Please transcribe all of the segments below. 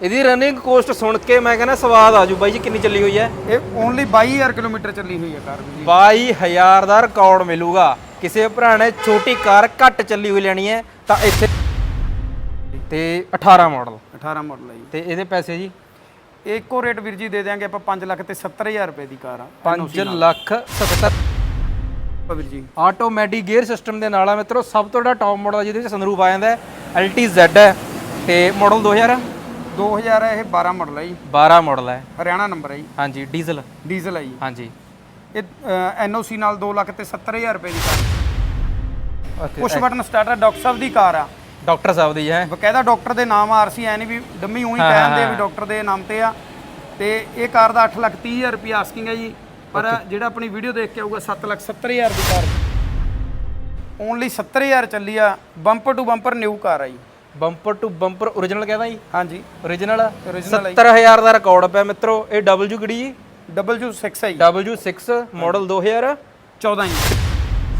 ਇਹਦੀ running cost ਸੁਣ ਕੇ ਮੈਂ ਕਹਿੰਦਾ ਸਵਾਦ ਆ ਜੂ ਬਾਈ ਜੀ ਕਿੰਨੀ ਚੱਲੀ ਹੋਈ ਹੈ? ਇਹ ਓਨਲੀ 22000 ਕਿਲੋਮੀਟਰ ਚੱਲੀ ਹੋਈ ਹੈ ਕਾਰ ਵੀ 22000 ਦਾ ਰਿਕਾਰਡ ਮਿਲੂਗਾ। ਕਿਸੇ ਭਰਾ ਨੇ ਛੋਟੀ ਕਾਰ ਘੱਟ ਚੱਲੀ ਹੋਈ ਲੈਣੀ ਹੈ ਤਾਂ ਇੱਥੇ ਤੇ 18 ਮਾਡਲ 18 ਮਾਡਲ ਹੈ ਜੀ। ਤੇ ਇਹਦੇ ਪੈਸੇ ਜੀ? ਇੱਕੋ ਰੇਟ ਵੀਰ ਜੀ ਦੇ ਦਿਆਂਗੇ ਆਪਾਂ 5 ਲੱਖ ਤੇ 70000 ਰੁਪਏ ਦੀ ਕਾਰ ਆ 5 ਲੱਖ 70 ਵੀਰ ਜੀ। ਆਟੋਮੈਟਿਕ ਗੇਅਰ ਸਿਸਟਮ ਦੇ ਨਾਲ ਆ ਮਿੱਤਰੋ ਸਭ ਤੋਂ ਵੱਡਾ ਟੌਪ ਮਾਡਲ ਜਿਹਦੇ ਵਿੱਚ ਸਨਰੂਫ ਆ ਜਾਂਦਾ ਹੈ LTZ ਹੈ ਤੇ ਮਾਡਲ 2000 2000 ਹੈ ਇਹ 12 ਮਾਡਲ ਹੈ ਜੀ। 12 ਮਾਡਲ ਹੈ ਹਰਿਆਣਾ ਨੰਬਰ ਹੈ ਜੀ। ਹਾਂਜੀ ਡੀਜ਼ਲ ਡੀਜ਼ਲ ਹੈ ਜੀ। ਹਾਂਜੀ। ਇਹ ਐਨਓਸੀ ਨਾਲ 2 ਲੱਖ ਤੇ 70000 ਰੁਪਏ ਦੀ car push button starter doctor ਸਾਹਿਬ ਦੀ ਕਾਰ ਆ। ਡਾਕਟਰ ਸਾਹਿਬ ਦੀ ਹੈ। ਬਕਾਇਦਾ ਡਾਕਟਰ ਦੇ ਨਾਮ ਆਰਸੀ ਐ ਨਹੀਂ ਵੀ ਡੰਮੀ ਉਹੀ ਹਾਂ, ਕਹਿੰਦੇ ਆ ਹਾਂ। ਵੀ ਡਾਕਟਰ ਦੇ ਨਾਮ ਤੇ ਆ। ਤੇ ਇਹ ਕਾਰ ਦਾ 8 ਲੱਖ 30 ਹਜ਼ਾਰ ਰੁਪਏ ਆਸਕਿੰਗ ਹੈ ਜੀ। ਪਰ ਜਿਹੜਾ ਆਪਣੀ ਵੀਡੀਓ ਦੇਖ ਕੇ ਆਊਗਾ 7 ਲੱਖ 70 ਹਜ਼ਾਰ ਦੀ ਕਾਰ ਓਨਲੀ 70 ਹਜ਼ਾਰ ਚੱਲੀ ਆ। Bumper to bumper new car ਆ ਜੀ। ਬੰਪਰ ਟੂ ਬੰਪਰ origignal ਕਹਿੰਦਾ ਜੀ? ਹਾਂਜੀ। Origignal Original ਹੈ ਜੀ। 70000 ਦਾ ਰਿਕਾਰਡ ਪਿਆ ਮਿੱਤਰੋ। ਇਹ ਡਬਲਯੂ ਕਿਹੜੀ ਜੀ? W6 ਹੈ ਜੀ। W6 ਮਾਡਲ 2000 14 ਇੰਚ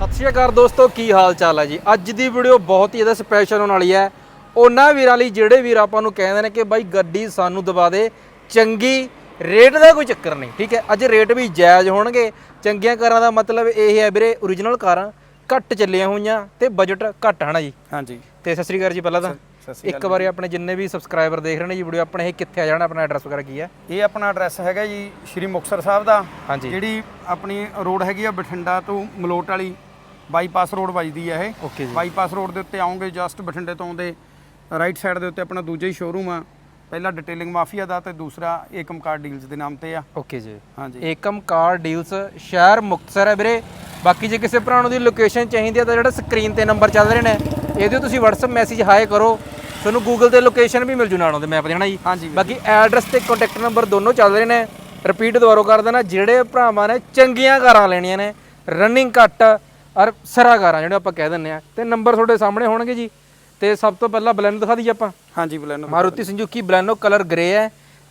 ਸਤਿ ਸ਼੍ਰੀ ਅਕਾਲ ਦੋਸਤੋ ਕੀ ਹਾਲ ਚਾਲ ਹੈ ਜੀ? ਅੱਜ ਦੀ ਵੀਡੀਓ ਬਹੁਤ ਹੀ ਜ਼ਿਆਦਾ ਸਪੈਸ਼ਲ ਹੋਣ ਵਾਲੀ ਹੈ ਉਹਨਾਂ ਵੀਰਾਂ ਲਈ ਜਿਹੜੇ ਵੀਰ ਆਪਾਂ ਨੂੰ ਕਹਿੰਦੇ ਨੇ ਕਿ ਬਾਈ ਗੱਡੀ ਸਾਨੂੰ ਦਵਾ ਦੇ ਚੰਗੀ ਰੇਟ ਦਾ ਕੋਈ ਚੱਕਰ ਨਹੀਂ ਠੀਕ ਹੈ? ਅੱਜ ਰੇਟ ਵੀ ਜਾਇਜ਼ ਹੋਣਗੇ। ਚੰਗੀਆਂ ਕਾਰਾਂ ਦਾ ਮਤਲਬ ਇਹ ਹੈ ਵੀਰੇ origignal ਕਾਰਾਂ। ਘੱਟ ਚੱਲੀਆਂ ਹੋਈਆਂ ਤੇ ਬਜਟ ਘੱਟ ਹਨਾ ਜੀ। ਹਾਂਜੀ। ਤੇ ਸਤਿ ਸ਼੍ਰੀ ਅਕਾਲ ਜੀ ਪਹਿਲਾਂ ਤਾਂ। ਸ਼੍ਰੀ ਇੱਕ ਵਾਰੀ ਆਪਣੇ ਜਿੰਨੇ ਵੀ ਸਬਸਕ੍ਰਾਈਬਰ ਦੇਖ ਰਹੇ ਨੇ ਜੀ ਵੀਡੀਓ ਆਪਣੇ ਇਹ ਕਿੱਥੇ ਆ ਜਾਣਾ ਆਪਣਾ ਐਡਰੈਸ ਵਗੈਰਾ ਕੀ ਹੈ ਇਹ ਆਪਣਾ ਐਡਰੈਸ ਹੈਗਾ ਜੀ ਸ਼੍ਰੀ ਮੁਕਤਸਰ ਸਾਹਿਬ ਦਾ। ਹਾਂਜੀ। ਜਿਹੜੀ ਆਪਣੀ ਰੋਡ ਹੈਗੀ ਆ ਬਠਿੰਡਾ ਤੋਂ ਮਲੋਟ ਵਾਲੀ ਬਾਈਪਾਸ ਰੋਡ ਵੱਜਦੀ ਆ ਇਹ। ਓਕੇ ਜੀ। ਬਾਈਪਾਸ ਰੋਡ ਦੇ ਉੱਤੇ ਆਉਂਗੇ ਜਸਟ ਬਠਿੰਡੇ ਤੋਂ ਆਉਂਦੇ ਰਾਈਟ ਸਾਈਡ ਦੇ ਉੱਤੇ ਆਪਣਾ ਦੂਜਾ ਹੀ ਸ਼ੋਰੂਮ ਆ। ਪਹਿਲਾ ਡਿਟੇਲਿੰਗ ਮਾਫੀਆ ਦਾ ਤੇ ਦੂਸਰਾ ਏਕਮ ਕਾਰ ਡੀਲਸ ਦੇ ਨਾਮ ਤੇ ਆ। ਓਕੇ ਜੀ। ਹਾਂਜੀ। ਏਕਮ ਕਾਰ ਡੀਲਸ ਸ਼ਹਿਰ ਮੁਕਤਸਰ ਹੈ ਵੀਰੇ। ਬਾਕੀ ਜੇ ਕਿਸੇ ਭਰਾ ਨੂੰ ਦੀ ਲੋਕੇਸ਼ਨ ਚਾਹੀਦੀ ਹੈ ਤਾਂ ਜਿਹੜਾ ਸਕਰੀਨ ਤੇ ਨੰਬਰ ਚੱਲ ਰਹੇ ਨੇ ਇਹਦੇ ਤੁਸੀਂ WhatsApp ਮੈਸੇਜ ਹਾਈ ਕਰੋ। ਤੁਹਾਨੂੰ Google ਤੇ ਲੋਕੇਸ਼ਨ ਵੀ ਮਿਲ ਜੂ ਨਾਲ ਉਹਦੇ ਮੈਪ ਦੇ ਹਨਾ ਜੀ? ਬਾਕੀ ਐਡਰੈਸ ਤੇ ਕੰਟੈਕਟ ਨੰਬਰ ਦੋਨੋਂ ਚੱਲ ਰਹੇ ਨੇ। ਰਿਪੀਟ ਦੁਬਾਰਾ ਕਰ ਦੇਣਾ ਜਿਹੜੇ ਭਰਾਵਾਂ ਨੇ ਚੰਗੀਆਂ ਕਾਰਾਂ ਲੈਣੀਆਂ ਨੇ ਰਨਿੰਗ ਘੱਟ ਔਰ ਸਰਾ ਕਾਰਾਂ ਜਿਹੜੇ ਆਪਾਂ ਕਹਿ ਦਿੰਨੇ ਆ। ਤੇ ਨੰਬਰ ਤੁਹਾਡੇ ਸਾਹਮਣੇ ਹੋਣਗੇ ਜੀ। ਤੇ ਸਭ ਤੋਂ ਪਹਿਲਾਂ ਬਲੈਨੋ ਦਿਖਾ ਦਈਏ ਆਪਾਂ। ਹਾਂਜੀ Baleno Maruti Suzuki Baleno colour grey ਹੈ।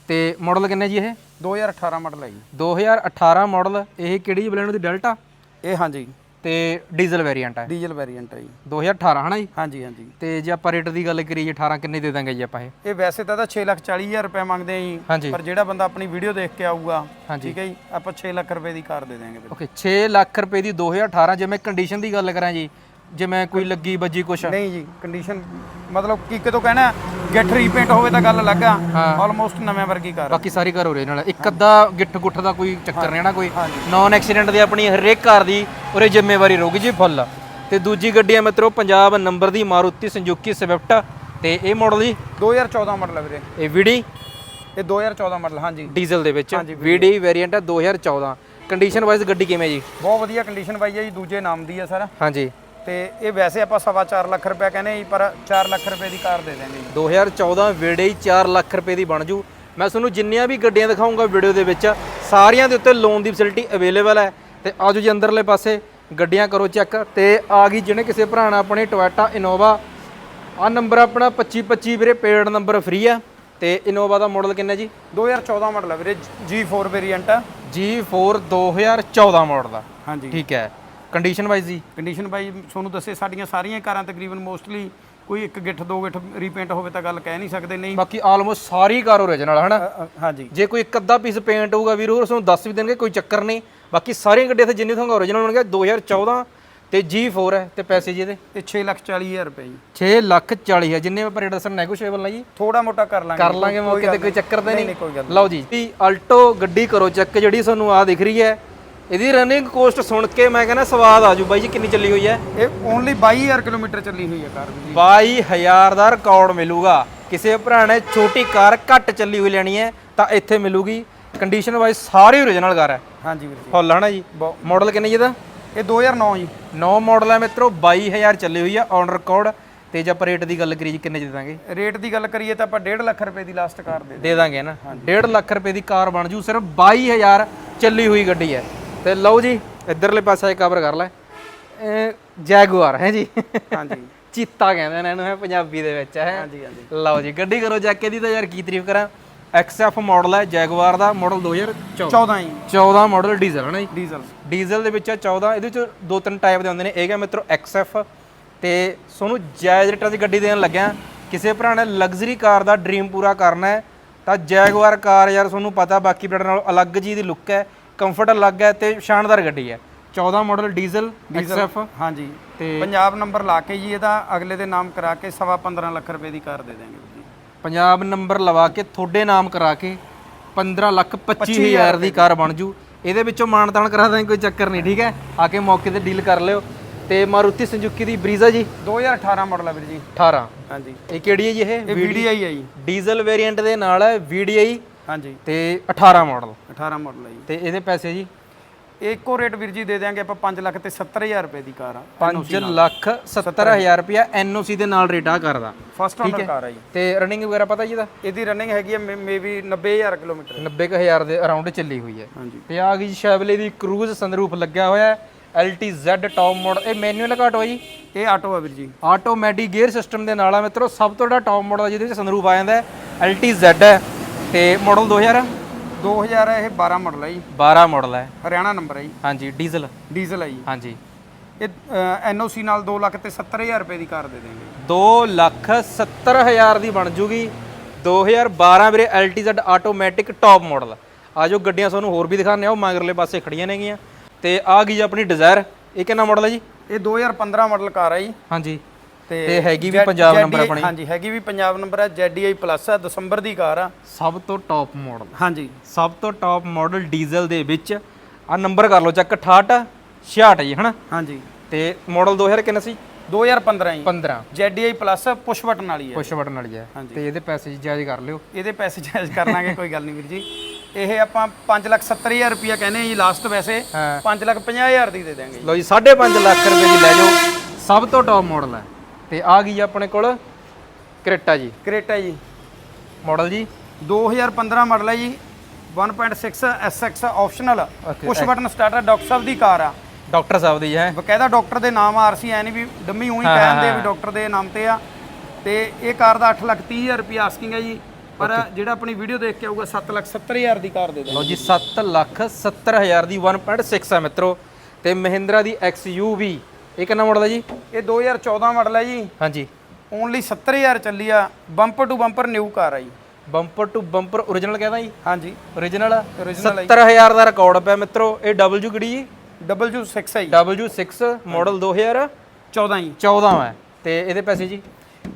ਤੇ ਮਾਡਲ ਕਿੰਨੇ ਜੀ ਇਹ? 2018 ਮਾਡਲ ਹੈ ਜੀ। 2018 ਮਾਡਲ ਇਹ ਕਿਹੜੀ ਬਲੈਨੋ ਦੀ ਡੈਲਟਾ ਇਹ ਹਾਂਜੀ। ਤੇ ਡੀਜ਼ਲ ਵੇਰੀਐਂਟ ਹੈ। ਡੀਜ਼ਲ ਵੇਰੀਐਂਟ ਹੈ ਜੀ। 2018 ਹਨਾ ਜੀ? ਹਾਂਜੀ ਹਾਂਜੀ। ਤੇ ਜੇ ਆਪਾਂ ਰੇਟ ਦੀ ਗੱਲ ਕਰੀਏ 18 ਕਿੰਨੇ ਦੇ ਦਾਂਗੇ ਜੀ ਆਪਾਂ ਇਹ? ਇਹ ਵੈਸੇ ਤਾਂ ਇਹਦਾ 6 ਲੱਖ 40 ਹਜ਼ਾਰ ਰੁਪਏ ਮੰਗਦੇ ਆ ਜੀ। ਪਰ ਜਿਹੜਾ ਬੰਦਾ ਆਪਣੀ ਵੀਡੀਓ ਦੇਖ ਕੇ ਆਊਗਾ। ਠੀਕ ਹੈ ਜੀ ਆਪਾਂ 6 ਲੱਖ ਰੁਪਏ ਦੀ ਕਾਰ ਦੇ ਵੀਰੇ। ਓਕੇ 6 ਲੱਖ ਰੁਪਏ ਦੀ 2018 ਜੇ ਮੈਂ ਕੰਡੀਸ਼ਨ ਦੀ ਗੱਲ ਕਰਾਂ ਜੀ ਜਿਵੇਂ ਕੋਈ ਲੱਗੀ ਵੱਜੀ ਕੁਛ। ਨਹੀਂ ਜੀ ਕੰਡੀਸ਼ਨ ਮਤਲਬ ਕੀ ਕਿਤੋਂ ਕਹਿਣਾ ਗਿੱਠ ਰੀਪੇਂਟ ਹੋਵੇ ਤਾਂ ਗੱਲ ਅਲੱਗ ਆ। ਹਾਂ। ਆਲਮੋਸਟ ਨਵੇਂ ਵਰਗੀ ਕਾਰ ਆ। ਬਾਕੀ ਸਾਰੀ ਕਾਰ ਹੋ ਰਹੀ ਨਾਲ। ਇੱਕ ਅੱਧਾ ਗਿੱਠ ਗੁੱਠ ਦਾ ਕੋਈ ਚੱਕਰ ਨਹੀਂ ਨਾ ਕੋਈ। ਨੌਨ ਐਕਸੀਡੈਂਟ ਦੀ ਆਪਣੀ ਹਰੇਕ ਕਾਰ ਦੀ ਉਰੇ ਜ਼ਿੰਮੇਵਾਰੀ ਰਹੂਗੀ ਜੀ ਫੁੱਲ ਤੇ ਦੂਜੀ ਗੱਡੀ ਆ ਮਿੱਤਰੋ ਪੰਜਾਬ ਨੰਬਰ ਦੀ ਮਾਰੂਤੀ ਸੰਜੂਕੀ ਸਵਿਫਟ ਤੇ ਇਹ ਮਾਡਲ ਜੀ? 2014 ਮਾਡਲ ਹੈ ਵੀਰੇ। ਇਹ ਵੀਡੀ? ਇਹ 2014 ਮਾਡਲ ਹਾਂਜੀ। ਡੀਜ਼ਲ ਦੇ ਵਿੱਚ। ਵੀਡੀ। ਵੇਰੀਐਂਟ ਹੈ 2014 ਕੰਡੀਸ਼ਨ ਵਾਈਜ਼ ਗੱਡੀ ਕਿਵੇਂ ਜੀ? ਬਹੁਤ ਵਧੀਆ ਕੰਡੀਸ਼ਨ ਪਾਈ ਹੈ ਜੀ ਦੂਜੇ ਨਾਮ ਦੀ ਆ ਸਰ। ਹਾਂਜੀ। ਤੇ ਇਹ ਵੈਸੇ ਆਪਾਂ ਸਵਾ ਚਾਰ ਲੱਖ ਰੁਪਏ ਕਹਿੰਦੇ ਜੀ ਪਰ 4 ਲੱਖ ਰੁਪਏ ਦੀ ਕਾਰ ਦੇ ਦੇਵਾਂਗੇ ਜੀ। 2014 ਵੇੜੇ ਹੀ 4 ਲੱਖ ਰੁਪਏ ਦੀ ਬਣ ਜੂ। ਮੈਂ ਤੁਹਾਨੂੰ ਜਿੰਨੀਆਂ ਵੀ ਗੱਡੀਆਂ ਦਿਖਾਉਂਗਾ ਵੀਡੀਓ ਦੇ ਵਿੱਚ ਸਾਰੀਆਂ ਦੇ ਉੱਤੇ ਲੋਨ ਦੀ ਫੈਸਿਲਿਟੀ ਅਵੇਲੇਬਲ ਹੈ। ਤੇ ਆਜੋ ਜੀ ਅੰਦਰਲੇ ਪਾਸੇ ਗੱਡੀਆਂ ਕਰੋ ਚੈੱਕ। ਤੇ ਆ ਗਈ ਜਿਹਨੇ ਕਿਸੇ ਭਰਾ ਨੇ ਆਪਣੀ ਟੋਇਟਾ ਇਨੋਵਾ ਆ ਨੰਬਰ ਆਪਣਾ 2525 ਵੀਰੇ ਪੇਡ ਨੰਬਰ ਫ੍ਰੀ ਆ ਤੇ ਇਨੋਵਾ ਦਾ ਮਾਡਲ ਕਿੰਨਾ ਜੀ? 2014 ਮਾਡਲ ਹੈ ਵੀਰੇ G4 ਵੇਰੀਐਂਟ ਆ G4 2014 ਮਾਡਲ ਦਾ। ਹਾਂਜੀ। ਠੀਕ ਹੈ। ਕੰਡੀਸ਼ਨ ਵਾਈਜ਼ ਜੀ? ਕੰਡੀਸ਼ਨ ਬਾਈ ਤੁਹਾਨੂੰ ਦੱਸੇ ਸਾਡੀਆਂ ਸਾਰੀਆਂ ਕਾਰਾਂ ਤਕਰੀਬਨ ਮੋਸਟਲੀ ਕੋਈ ਇੱਕ ਗਿੱਠ ਦੋ ਗਿੱਠ ਰੀਪੇਂਟ ਹੋਵੇ ਤਾਂ ਗੱਲ ਕਹਿ ਨਹੀਂ ਸਕਦੇ ਨਹੀਂ। ਬਾਕੀ ਆਲਮੋਸਟ ਸਾਰੀ ਕਾਰ ਓਰੀਜਨਲ ਹਨਾ? ਅ, ਅ, ਹਾਂਜੀ। ਜੇ ਕੋਈ ਇੱਕ ਅੱਧਾ ਪੀਸ ਪੇਂਟ ਹੋਊਗਾ ਵੀਰ ਉਹ ਤੁਹਾਨੂੰ ਦੱਸ ਵੀ ਦੇਣਗੇ ਕੋਈ ਚੱਕਰ ਨਹੀਂ। ਬਾਕੀ ਸਾਰੀਆਂ ਗੱਡੀਆਂ ਤੇ ਜਿੰਨੇ ਤੁਹਾਨੂੰ ਓਰੀਜਨਲ ਹੋਣਗੇ 2014 ਤੇ G4 ਹੈ ਤੇ ਪੈਸੇ ਜੀ ਇਹਦੇ। ਇਹ 6 ਲੱਖ 40 ਹਜ਼ਾਰ ਰੁਪਏ ਜੀ। 6 ਲੱਖ 40 ਹੈ ਜਿੰਨੇ ਆਪਾਂ ਰੇਟ ਦੱਸਣ ਨੈਗੋਸ਼ੀਏਬਲ ਨਾ ਜੀ। ਥੋੜਾ ਮੋਟਾ ਕਰ ਲਾਂਗੇ। ਕਰ ਲਾਂਗੇ ਮੌਕੇ ਤੇ ਕੋਈ ਚੱਕਰ ਤਾਂ ਨਹੀਂ, ਕੋਈ ਗੱਲ ਲਓ ਜੀ ਜੀ ਅਲਟੋ ਗੱਡੀ ਕਰੋ ਚੈੱਕ ਜਿਹੜੀ ਤੁਹਾਨੂੰ ਆ ਦਿਖ ਰਹੀ ਹੈ। ਇਹਦੀ ਰਨਿੰਗ ਕੋਸਟ ਸੁਣ ਕੇ ਮੈਂ ਕਹਿੰਦਾ ਸਵਾਦ ਆ ਜੂ ਬਾਈ ਜੀ ਕਿੰਨੀ ਚੱਲੀ ਹੋਈ ਹੈ? ਇਹ ਓਨਲੀ 22000 ਕਿਲੋਮੀਟਰ ਚੱਲੀ ਹੋਈ ਹੈ ਕਾਰ ਵੀ 22000 ਦਾ ਰਿਕਾਰਡ ਮਿਲੂਗਾ। ਕਿਸੇ ਭਰਾ ਨੇ ਛੋਟੀ ਕਾਰ ਘੱਟ ਚੱਲੀ ਹੋਈ ਲੈਣੀ ਹੈ ਤਾਂ ਇੱਥੇ ਮਿਲੂਗੀ। ਕੰਡੀਸ਼ਨ ਵਾਈਜ਼ ਸਾਰੀ ਓਰੀਜਨਲ ਕਾਰ ਹੈ। ਹਾਂਜੀ ਵੀਰ ਜੀ। ਫੁੱਲ ਹਨਾ ਜੀ? ਬਹੁਤ- ਮਾਡਲ ਕਿੰਨੇ ਜੀ ਇਹਦਾ? ਇਹ 2009 ਜੀ। 9 ਮਾਡਲ ਹੈ ਮਿੱਤਰੋ 22000 ਚੱਲੀ ਹੋਈ ਹੈ ਔਨ ਰਿਕਾਰਡ ਤੇ ਜੇ ਆਪਾਂ ਰੇਟ ਦੀ ਗੱਲ ਕਰੀਏ ਜੀ ਕਿੰਨੇ ਚ ਦੇ ਦਾਂਗੇ ਰੇਟ ਦੀ ਗੱਲ ਕਰੀਏ ਤਾਂ ਆਪਾਂ 1.5 ਲੱਖ ਰੁਪਏ ਦੀ ਲਾਸਟ ਕਾਰ ਦੇ ਦੇ ਦਾਂਗੇ ਨਾ? 1.5 ਲੱਖ ਰੁਪਏ ਦੀ ਕਾਰ ਬਣ ਜੂ ਸਿਰਫ 22000 ਚੱਲੀ ਹੋਈ ਗੱਡੀ ਹੈ। ਤੇ ਲਓ ਜੀ ਇੱਧਰਲੇ ਪਾਸੇ ਕਵਰ ਕਰ ਲੈ। ਜੈਗੁਆਰ ਹੈ ਜੀ। ਹਾਂਜੀ। ਚੀਤਾ ਕਹਿੰਦੇ ਨੇ ਇਹਨੂੰ ਹੈ ਪੰਜਾਬੀ ਦੇ ਵਿੱਚ ਹੈ। ਹਾਂਜੀ ਹਾਂਜੀ। ਲਓ ਜੀ ਗੱਡੀ ਕਰੋ ਜਾ ਕੇ ਦੀ ਤਾਂ ਯਾਰ ਕੀ ਤਾਰੀਫ ਕਰਾਂ। XF ਮਾਡਲ ਹੈ ਜੈਗੁਆਰ ਦਾ ਮਾਡਲ 2014 14 ਜੀ 14 ਮਾਡਲ ਡੀਜ਼ਲ ਹੈ ਨਾ ਜੀ? ਡੀਜ਼ਲ ਡੀਜ਼ਲ ਦੇ ਵਿੱਚ ਆ 14 ਇਹਦੇ ਵਿੱਚ ਦੋ ਤਿੰਨ ਟਾਈਪ ਦੇ ਹੁੰਦੇ ਨੇ। ਇਹ ਹੈ ਮਿੱਤਰੋ XF ਤੇ ਤੁਹਾਨੂੰ ਜਾਇਜ਼ ਰੇਟਾਂ ਦੀ ਗੱਡੀ ਦੇਣ ਲੱਗਿਆ। ਕਿਸੇ ਭਰਾ ਨੇ ਲਗਜ਼ਰੀ ਕਾਰ ਦਾ ਡ੍ਰੀਮ ਪੂਰਾ ਕਰਨਾ ਹੈ। ਤਾਂ ਜੈਗੁਆਰ ਕਾਰ ਯਾਰ ਤੁਹਾਨੂੰ ਪਤਾ ਬਾਕੀ ਬ੍ਰਾਂਡ ਨਾਲੋਂ ਅਲੱਗ ਜੀ ਦੀ ਲੁੱਕ ਹੈ। ਕੰਫਰਟ ਅਲੱਗ ਹੈ ਤੇ ਸ਼ਾਨਦਾਰ ਗੱਡੀ ਹੈ। 14 ਮਾਡਲ ਡੀਜ਼ਲ ਐਕਸਐਫ ਹਾਂਜੀ। ਤੇ- ਪੰਜਾਬ ਨੰਬਰ ਲਾ ਕੇ ਜੀ ਇਹਦਾ ਅਗਲੇ ਦੇ ਨਾਮ ਕਰਾ ਕੇ ਸਵਾ 15 ਲੱਖ ਰੁਪਏ ਦੀ ਕਾਰ ਦੇ ਜੀ। ਪੰਜਾਬ ਨੰਬਰ ਲਵਾ ਕੇ ਤੁਹਾਡੇ ਨਾਮ ਕਰਾ ਕੇ 15 ਲੱਖ 25 ਹਜ਼ਾਰ ਦੀ ਕਾਰ ਬਣ ਜੂ। ਇਹਦੇ ਵਿੱਚੋਂ ਮਾਨਤਾਨ ਕਰਾ ਦਾਂਗੇ ਕੋਈ ਚੱਕਰ ਨਹੀਂ ਠੀਕ ਹੈ? ਆ ਕੇ ਮੌਕੇ ਤੇ ਡੀਲ ਕਰ ਲਿਓ। ਤੇ ਮਾਰੂਤੀ ਸੰਜੂਕੀ ਦੀ ਬਰੀਜ਼ਾ ਜੀ? 2018 ਮਾਡਲ ਹੈ ਵੀਰ ਜੀ। 18 ਹਾਂਜੀ। ਇਹ ਕਿਹੜੀ ਹੈ ਜੀ ਇਹ? ਇਹ VDI ਹੈ ਜੀ। ਡੀਜ਼ਲ ਵੇਰੀਐਂਟ ਦੇ ਨਾਲ ਹੈ VDI ਹਾਂਜੀ। ਤੇ 18 ਮਾਡਲ 18 ਮਾਡਲ ਹੈ ਜੀ। ਤੇ ਇਹਦੇ ਪੈਸੇ ਜੀ? ਇੱਕੋ ਰੇਟ ਵੀਰ ਜੀ ਦੇ ਦਿਆਂਗੇ ਆਪਾਂ 5 ਲੱਖ ਤੇ 70000 ਰੁਪਏ ਦੀ ਕਾਰ ਆ 5 ਲੱਖ 70000 ਰੁਪਿਆ ਐਨਓਸੀ ਦੇ ਨਾਲ ਰੇਟ ਆ ਕਰਦਾ ਫਸਟ ਓਨਰ ਕਾਰ ਆ ਜੀ। ਤੇ ਰਨਿੰਗ ਵਗੈਰਾ ਪਤਾ ਜੀ ਇਹਦਾ? ਇਹਦੀ ਰਨਿੰਗ ਹੈਗੀ ਹੈ ਮੇਬੀ 90000 ਕਿਲੋਮੀਟਰ। 90000 ਦੇ ਅਰਾਊਂਡ ਚੱਲੀ ਹੋਈ ਹੈ। ਹਾਂਜੀ। ਤੇ ਆ ਗਈ ਸ਼ੈਵਲੇ ਦੀ ਕਰੂਜ਼ ਸੰਰੂਫ ਲੱਗਿਆ ਹੋਇਆ ਹੈ LTZ ਟੌਪ ਮਾਡਲ ਇਹ ਮੈਨੂਅਲ ਘਾਟੋ ਜੀ? ਇਹ ਆਟੋ ਆ ਵੀਰ ਜੀ। ਆਟੋਮੈਟਿਕ ਗੇਅਰ ਸਿਸਟਮ ਦੇ ਨਾਲ ਆ ਮਿੱਤਰੋ ਸਭ ਤੋਂ ਵੱਡਾ ਟੌਪ ਮਾਡਲ ਜਿਹਦੇ ਵਿੱਚ ਸੰਰੂਫ ਆ ਜਾਂਦਾ ਹੈ LTZ ਹੈ। ਤੇ ਮਾਡਲ 2000 2000 ਇਹ 12 ਮਾਡਲ ਹੈ ਜੀ। 12 ਮਾਡਲ ਹੈ ਹਰਿਆਣਾ ਨੰਬਰ ਹੈ ਜੀ। ਹਾਂਜੀ ਡੀਜ਼ਲ ਡੀਜ਼ਲ ਹੈ ਜੀ। ਹਾਂਜੀ। ਇਹ ਐਨਓਸੀ ਨਾਲ 2 ਲੱਖ ਤੇ 70000 ਰੁਪਏ ਦੀ ਕਾਰ ਦੇ ਦੇਂਗੇ 2 ਲੱਖ 70 ਹਜ਼ਾਰ ਦੀ ਬਣ ਜੂਗੀ। 2012 ਵੀਰੇ LTZ ਆਟੋਮੈਟਿਕ ਟੌਪ ਮਾਡਲ ਆਜੋ ਗੱਡੀਆਂ ਤੁਹਾਨੂੰ ਹੋਰ ਵੀ ਦਿਖਾਣੇ ਆ ਉਹ ਮਗਰਲੇ ਪਾਸੇ ਖੜੀਆਂ ਨੇਗੀਆਂ। ਤੇ ਆ ਗਈ ਜੀ ਆਪਣੀ ਡਿਜ਼ਾਇਰ ਇਹ ਕਿੰਨਾ ਮਾਡਲ ਹੈ ਜੀ? ਇਹ 2015 ਮਾਡਲ ਕਾਰ ਹੈ ਜੀ। ਹਾਂਜੀ। ਤੇ ਤੇ ਹੈਗੀ ਵੀ ਪੰਜਾਬ ਨੰਬਰ ਆਪਣੀ। ਹਾਂਜੀ ਹੈਗੀ ਵੀ ਪੰਜਾਬ ਨੰਬਰ ਹੈ ZDI ਪਲੱਸ ਹੈ ਦਸੰਬਰ ਦੀ ਕਾਰ ਆ। ਸਭ ਤੋਂ ਟੌਪ ਮਾਡਲ ਹਾਂਜੀ। ਸਭ ਤੋਂ ਟੌਪ ਮਾਡਲ ਡੀਜ਼ਲ ਦੇ ਵਿੱਚ ਆ ਨੰਬਰ ਕਰ ਲਓ ਚੈੱਕ 68 66 ਜੀ ਹਨਾ? ਹਾਂਜੀ। ਤੇ ਮਾਡਲ 2000 ਕਿੰਨਾ ਸੀ? 2015 ਜੀ। 15 ZDI ਪਲੱਸ ਪੁਸ਼ ਬਟਨ ਵਾਲੀ ਹੈ ਪੁਸ਼ ਬਟਨ ਵਾਲੀ ਹੈ। ਤੇ ਇਹਦੇ ਪੈਸੇ ਜਾਇਜ਼ ਕਰ ਲਿਓ। ਇਹਦੇ ਪੈਸੇ ਚਾਰਜ ਕਰ ਲਾਂਗੇ ਕੋਈ ਗੱਲ ਨਹੀਂ ਵੀਰ ਜੀ। ਇਹ ਆਪਾਂ 570000 ਰੁਪਿਆ ਕਹਿੰਦੇ ਆ ਜੀ ਲਾਸਟ ਵੈਸੇ। ਹਾਂ। 550000 ਦੀ ਦੇ ਦਾਂਗੇ ਲਓ ਜੀ 5.5 ਲੱਖ ਰੁਪਏ ਦੀ ਲੈ ਜਾਓ। ਸਭ ਤੋਂ ਟੌਪ ਮਾਡਲ ਹੈ ਤੇ ਆ ਗਈ ਆਪਣੇ ਕੋਲ ਕ੍ਰੇਟਾ ਜੀ। ਕਰੇਟਾ ਜੀ। ਮਾਡਲ ਜੀ। 2015 ਮਾਡਲ ਹੈ ਜੀ। 1.6 SX optional. Push button starter doctor ਸਾਹਿਬ ਦੀ ਕਾਰ ਆ। ਡਾਕਟਰ ਸਾਹਿਬ ਦੀ ਹੈ। ਬਕਾਇਦਾ ਡਾਕਟਰ ਦੇ ਨਾਮ ਆਰਸੀ ਐ ਨਹੀਂ ਵੀ ਡੰਮੀ ਉਹੀ ਕਹਿੰਦੇ ਵੀ ਡਾਕਟਰ ਦੇ ਨਾਮ ਤੇ ਆ। ਤੇ ਇਹ ਕਾਰ ਦਾ 8 ਲੱਖ 30 ਹਜ਼ਾਰ ਰੁਪਿਆ ਆਸਕਿੰਗ ਹੈ ਜੀ। ਪਰ ਜਿਹੜਾ ਆਪਣੀ ਵੀਡੀਓ ਦੇਖ ਕੇ ਆਊਗਾ 7 ਲੱਖ 70 ਹਜ਼ਾਰ ਦੀ ਕਾਰ ਦੇ ਦੇ ਲਓ ਜੀ 7 ਲੱਖ 70 ਹਜ਼ਾਰ ਦੀ 1.6 ਹੈ ਮਿੱਤਰੋ। ਤੇ ਮਹਿੰਦਰਾ ਦੀ XUV ਇਹ ਕਿੰਨਾ ਮਾਡਲ ਹੈ ਜੀ? ਇਹ 2014 ਮਾਡਲ ਹੈ ਜੀ। ਹਾਂਜੀ। ਓਨਲੀ 70000 ਚੱਲੀ ਆ। Bumper to bumper new car ਆ ਜੀ। ਬੰਪਰ ਟੂ ਬੰਪਰ origignal ਕਹਿੰਦਾ ਜੀ? ਹਾਂਜੀ। Origignal Original 70000 ਦਾ ਰਿਕਾਰਡ ਪਿਆ ਮਿੱਤਰੋ। ਇਹ W ਕਿਹੜੀ ਜੀ? W6 ਹੈ ਜੀ। W6 ਮਾਡਲ 2014 14 ਜੀ। ਹੈ ਤੇ ਇਹਦੇ ਪੈਸੇ ਜੀ?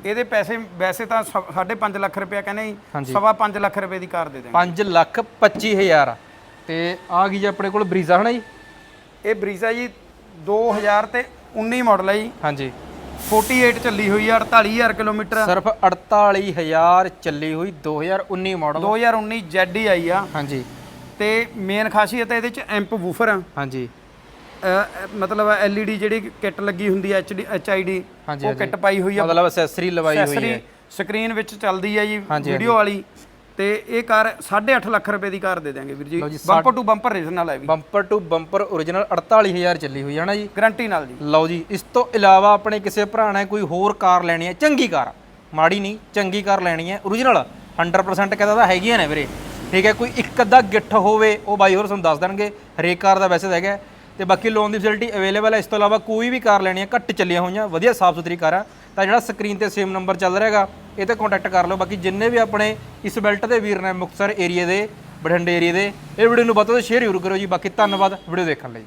ਇਹਦੇ ਪੈਸੇ ਵੈਸੇ ਤਾਂ 5.5 ਲੱਖ ਰੁਪਇਆ ਕਹਿੰਦੇ ਜੀ। ਸਵਾ 5 ਲੱਖ ਰੁਪਏ ਦੀ ਕਾਰ ਦੇ ਦੇਣਗੇ। 5 ਲੱਖ 25 ਹਜ਼ਾਰ। ਤੇ ਆ ਗਈ ਜੀ ਆਪਣੇ ਕੋਲ ਬਰੀਜ਼ਾ ਹਨਾ ਜੀ? ਇਹ ਬਰੀਜ਼ਾ ਜੀ 2000 ਤੇ 19 ਮਾਡਲ ਹੈ ਜੀ। ਹਾਂਜੀ। 48 ਚੱਲੀ ਹੋਈ ਆ 48000 ਕਿਲੋਮੀਟਰ। ਸਿਰਫ 48000 ਚੱਲੀ ਹੋਈ 2019 ਮਾਡਲ। 2019 ZD ਆਈ ਆ। ਹਾਂਜੀ। ਤੇ ਮੇਨ ਖਾਸੀਅਤ ਇਹਦੇ ਚ ਐਂਪ ਵੂਫਰ ਆ। ਹਾਂਜੀ। ਮਤਲਬ LED ਜਿਹੜੀ ਕਿੱਟ ਲੱਗੀ ਹੁੰਦੀ ਹੈ HD HID ਉਹ ਕਿੱਟ ਪਾਈ ਹੋਈ ਆ। ਮਤਲਬ ਅਸੈਸਰੀ ਲਵਾਈ ਹੋਈ ਐਕਸੈਸਰੀ ਹੈ। ਸਕਰੀਨ ਵਿੱਚ ਚੱਲਦੀ ਹੈ ਜੀ ਵੀਡੀਓ ਵਾਲੀ। ਤੇ ਇਹ ਕਾਰ 8.5 ਲੱਖ ਰੁਪਏ ਦੀ ਕਾਰ ਦੇ ਦਾਂਗੇ ਵੀਰ ਜੀ, ਬੰਪਰ ਟੂ ਬੰਪਰ ਰੀਜਨਲ ਹੈ ਵੀ। ਬੰਪਰ ਟੂ ਬੰਪਰ origignal 48000 ਚੱਲੀ ਹੋਈ ਹੈ ਨਾ ਜੀ। ਗਾਰੰਟੀ ਨਾਲ ਜੀ। ਲਓ ਜੀ ਇਸ ਤੋਂ ਇਲਾਵਾ ਆਪਣੇ ਕਿਸੇ ਭਰਾ ਨੇ ਕੋਈ ਹੋਰ ਕਾਰ ਲੈਣੀ ਹੈ ਚੰਗੀ ਕਾਰ। ਮਾੜੀ ਨਹੀਂ ਚੰਗੀ ਕਾਰ ਲੈਣੀ ਹੈ। Origignal 100% ਕਹਿੰਦਾ ਤਾਂ ਹੈਗੀਆਂ ਨੇ ਵੀਰੇ। ਠੀਕ ਹੈ ਕੋਈ ਇੱਕ ਅੱਧਾ ਗਿੱਠ ਹੋਵੇ ਉਹ ਬਾਈ ਹੋਰ ਤੁਹਾਨੂੰ ਦੱਸ ਦੇਣਗੇ। ਹਰੇਕ ਕਾਰ ਦਾ ਵੈਸੇ ਤਾਂ ਹੈਗਾ। ਤੇ ਬਾਕੀ ਲੋਨ ਦੀ ਫੈਸਿਲਿਟੀ ਅਵੇਲੇਬਲ ਹੈ ਇਸ ਤੋਂ ਇਲਾਵਾ ਕੋਈ ਵੀ ਕਾਰ ਲੈਣੀ ਹੈ ਘੱਟ ਚੱਲੀਆਂ ਹੋਈਆਂ, ਵਧੀਆ ਸਾਫ਼ ਸੁਥਰੀ ਕਾਰਾਂ। ਤਾਂ ਜਿਹੜਾ ਸਕਰੀਨ ਤੇ ਸੇਮ ਨੰਬਰ ਚੱਲ ਰਿਹਾ ਹੈਗਾ, ਇਹ ਤੇ ਕੰਟੈਕਟ ਕਰ ਲਓ। ਬਾਕੀ ਜਿੰਨੇ ਵੀ ਆਪਣੇ ਇਸ ਬੈਲਟ ਦੇ ਵੀਰ ਨੇ ਮੁਕਤਸਰ ਏਰੀਆ ਦੇ, ਬਠਿੰਡੇ ਏਰੀਆ ਦੇ, ਇਹ ਵੀਡੀਓ ਨੂੰ ਵੱਧ ਤੋਂ ਸ਼ੇਅਰ ਜ਼ਰੂਰ ਕਰੋ ਜੀ। ਬਾਕੀ ਧੰਨਵਾਦ ਵੀਡੀਓ ਦੇਖਣ ਲਈ।